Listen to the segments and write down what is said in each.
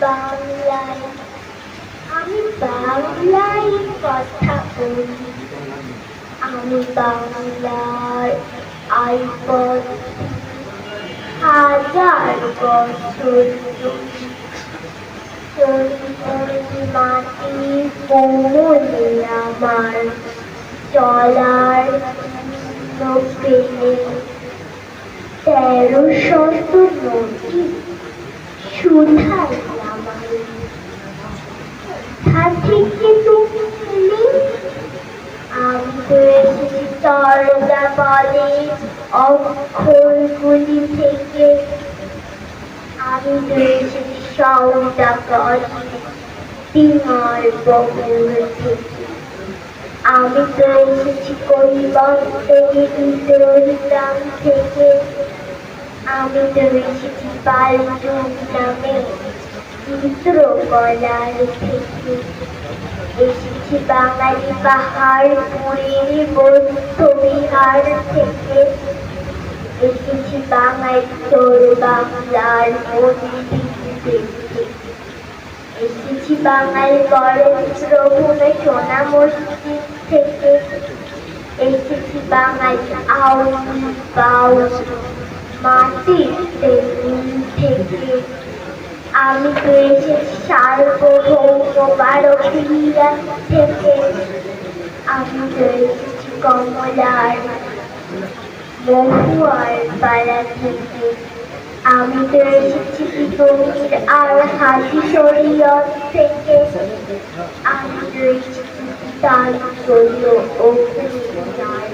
বাংলায়, আমি বাংলায় কথা বলি। আমি বাংলার হাজার বছর মাটি কোমলে আমার চলার পেলে তেরো শত শুধাই আমার থেকে তুমি আমি তরজা বলে অক্ষরগুলি থেকে আমি তো এসেছি সৌদাগর ডিঙার বকুল থেকে আমি তো এসেছি গ্রাম থেকে আমি তো এসেছি পাল্টুন নামে চিত্রকলার থেকে এসেছি বাঙালি পাহাড় পুরীর বৌদ্ধ বিহার থেকে এসেছি বাঙালি তোর বাংলার এসেছি বাঙালি গণেন্দ্র ভূমে সোনা মসজিদ থেকে এসেছি বাঙালি আউলি বাউল মাটির থেকে আমি এসেছি সার্বভৌম বারোপিয়া থেকে আমি এসেছি কমলার মহুয়ার পাড়া থেকে আমি তো এসেছি বিপরীর আর হাতি শরীয়ত থেকে আমি তো এসেছি তার ও কুমিল্লার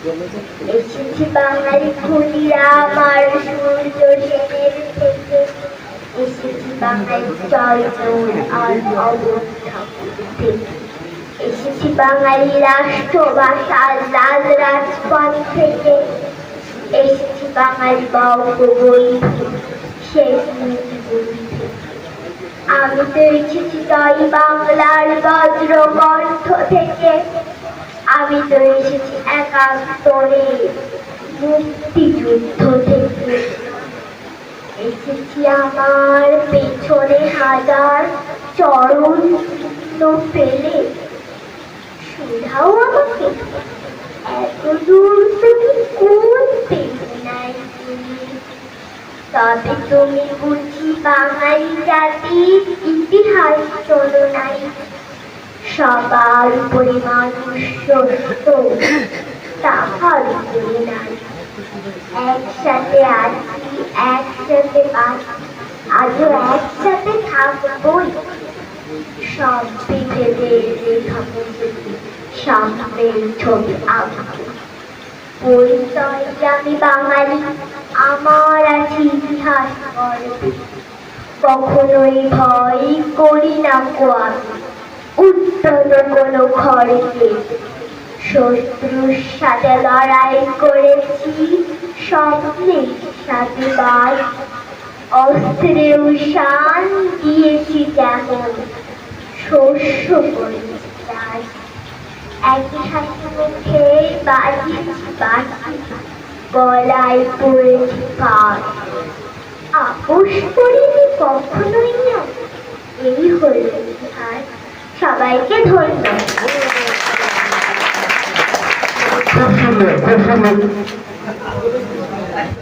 এসেছি বাঙালি খুলিয়া আমার সূর্য সেনের থেকে। এসেছি বাঙালি চলচল আর অবস্থা এসেছি বাঙালি রাষ্ট্রভাষা লাল রাজপথ থেকে। এসেছি বাঙালি বঙ্গবন্ধু শেষ আমি তো এসেছি তাই বাংলার বজ্রকণ্ঠ থেকে। আমি তো এসেছি একাত্তরে মুক্তিযুদ্ধ থেকে এসেছি আমার পেছনে হাজার চরণ ফেলে আমাকে এত দূর তুমি কোন তবে তুমি বুঝি বাঙালি জাতির ইতিহাস চলো নাই। সবার উপরে মানুষ সত্য, তাহার একসাথে আছি, একসাথে আজও একসাথে থাকবই। আমি বাঙালি, আমার আছে ইতিহাস কখনোই ভয় করি না কো আমি। উত্তর কোনো খড়কে শত্রুর সাথে লড়াই করেছি স্বপ্নের সাথে বাস অস্ত্রে উষান দিয়েছি যেমন শস্য করেছি চাষ একই হাসি মুখে বাজিয়েছি বাজি গলায় পড়েছি পাট আপোষ করিনি কখনোই না, এই হল ইতিহাস। সবাইকে ধন্যবাদ। খুব সুন্দর খুব সুন্দর